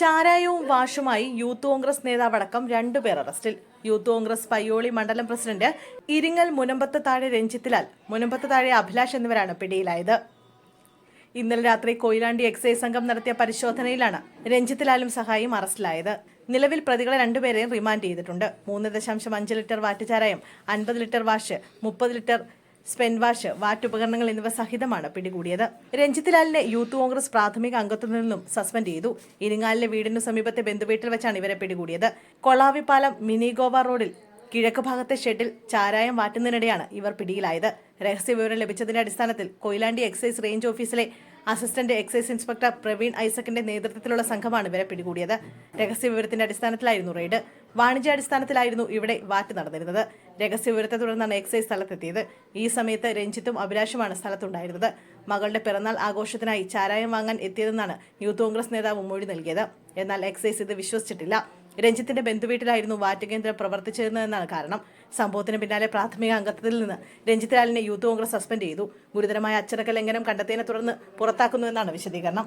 ചാരായവും വാഷുമായി youth Congress നേതാവടക്കം രണ്ടുപേർ അറസ്റ്റിൽ. Youth Congress Payyoli മണ്ഡലം പ്രസിഡന്റ് ഇരിങ്ങൽ മുനമ്പത്ത് താഴെ രഞ്ജിത്തിലാൽ മുനമ്പത്ത് താഴെ അഭിലാഷ് എന്നിവരാണ് പിടിയിലായത്. ഇന്നലെ രാത്രി കൊയിലാണ്ടി എക്സൈസ് സംഘം നടത്തിയ പരിശോധനയിലാണ് രഞ്ജിത്തിലാലും സഹായിയും അറസ്റ്റിലായത്. നിലവിൽ പ്രതികളെ രണ്ടുപേരെയും റിമാൻഡ് ചെയ്തിട്ടുണ്ട്. മൂന്ന് ദശാംശം അഞ്ച് ലിറ്റർ വാറ്റുചാരായം അൻപത് ലിറ്റർ വാഷ് മുപ്പത് ലിറ്റർ സ്പെൻ വാഷ് വാറ്റുപകരണങ്ങൾ എന്നിവ സഹിതമാണ് പിടികൂടിയത്. രഞ്ജിത്ലാലിനെ യൂത്ത് കോൺഗ്രസ് പ്രാഥമിക അംഗത്വത്തിൽ നിന്നും സസ്പെൻഡ് ചെയ്തു. ഇരിങ്ങാലിലെ വീടിനു സമീപത്തെ ബന്ധുവീട്ടിൽ വെച്ചാണ് ഇവരെ പിടികൂടിയത്. കൊളാവിപ്പാലം മിനി ഗോവ റോഡിൽ കിഴക്ക് ഭാഗത്തെ ഷെഡിൽ ചാരായം വാറ്റുന്നതിനിടെയാണ് ഇവർ പിടിയിലായത്. രഹസ്യ വിവരം ലഭിച്ചതിന്റെ അടിസ്ഥാനത്തിൽ കൊയിലാണ്ടി എക്സൈസ് റേഞ്ച് ഓഫീസിലെ അസിസ്റ്റന്റ് എക്സൈസ് ഇൻസ്പെക്ടർ പ്രവീൺ ഐസക്കിന്റെ നേതൃത്വത്തിലുള്ള സംഘമാണ് ഇവരെ പിടികൂടിയത്. രഹസ്യ വിവരത്തിന്റെ അടിസ്ഥാനത്തിലായിരുന്നു റെയ്ഡ്. വാണിജ്യാടിസ്ഥാനത്തിലായിരുന്നു ഇവിടെ വാറ്റ് നടന്നിരുന്നത്. രഹസ്യ വിവരത്തെ തുടർന്നാണ് എക്സൈസ് സ്ഥലത്തെത്തിയത്. ഈ സമയത്ത് രഞ്ജിത്തും അഭിലാഷുമാണ് സ്ഥലത്തുണ്ടായിരുന്നത്. മകളുടെ പിറന്നാൾ ആഘോഷത്തിനായി ചാരായം വാങ്ങാൻ എത്തിയതെന്നാണ് യൂത്ത് കോൺഗ്രസ് നേതാവ് മൊഴി നൽകിയത്. എന്നാൽ എക്സൈസ് ഇത് വിശ്വസിച്ചിട്ടില്ല. രഞ്ജിത്തിന്റെ ബന്ധുവീട്ടിലായിരുന്നു വാറ്റ് കേന്ദ്രം പ്രവർത്തിച്ചിരുന്നതെന്നാണ് കാരണം. സംഭവത്തിന് പിന്നാലെ പ്രാഥമിക അംഗത്വത്തിൽ നിന്ന് രഞ്ജിത് ലാലിനെ യൂത്ത് കോൺഗ്രസ് സസ്പെൻഡ് ചെയ്തു. ഗുരുതരമായ അച്ചടക്ക ലംഘനം കണ്ടെത്തിയതിനെ തുടർന്ന് പുറത്താക്കുന്നുവെന്നാണ് വിശദീകരണം.